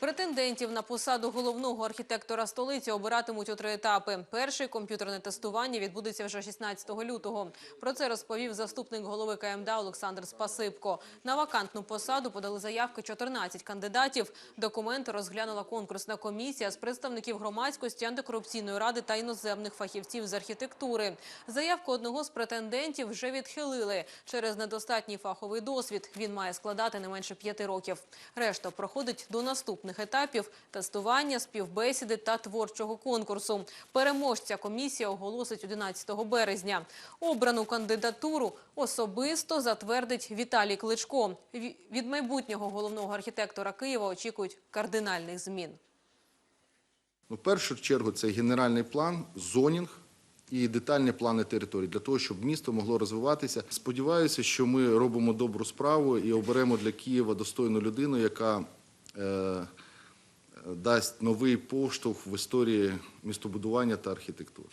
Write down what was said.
Претендентів на посаду головного архітектора столиці обиратимуть у три етапи. Перший комп'ютерне тестування відбудеться вже 16 лютого. Про це розповів заступник голови КМДА Олександр Спасибко. На вакантну посаду подали заявки 14 кандидатів. Документи розглянула конкурсна комісія з представників громадськості, антикорупційної ради та іноземних фахівців з архітектури. Заявку одного з претендентів вже відхилили через недостатній фаховий досвід. Він має складати не менше п'яти років. Решта проходить до наступних етапів – тестування, співбесіди та творчого конкурсу. Переможця комісія оголосить 11 березня. Обрану кандидатуру особисто затвердить Віталій Кличко. Ві- Від майбутнього головного архітектора Києва очікують кардинальних змін. Ну, в першу чергу це генеральний план, зонінг і детальні плани території для того, щоб місто могло розвиватися. Сподіваюся, що ми робимо добру справу і оберемо для Києва достойну людину, яка дасть новий поштовх в історії містобудування та архітектури.